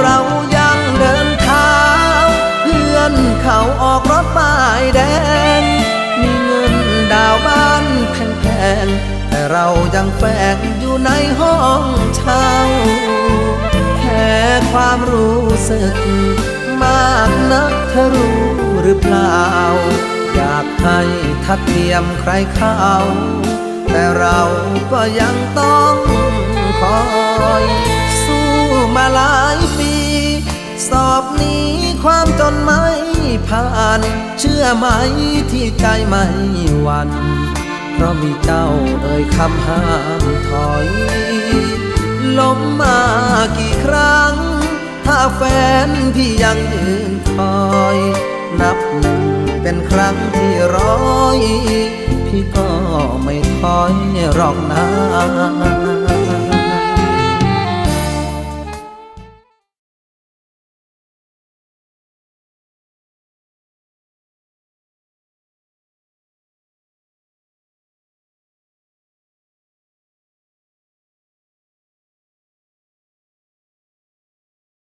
เรายังเดินเท้า เพื่อนเขาออกรถป้ายแดง มีเงินดาวบ้านแพงๆแต่เรายังแฝงอยู่ในห้องเช่าแค่ความรู้สึก มากนักเธอรู้หรือเปล่า อยากให้ทัดเทียมใครเขาแต่เราก็ยังต้องคอย สอบนี้ความจนไม่ผ่าน เชื่อไหมที่ใจไม่หวันเพราะมีเจ้าเอ่ยคำห้ามถอยล้มมากี่ครั้ง ถ้าแฟนพี่ยังยืนคอย นับหนึ่งเป็นครั้งที่ร้อย พี่ก็ไม่ถอยหรอกนะ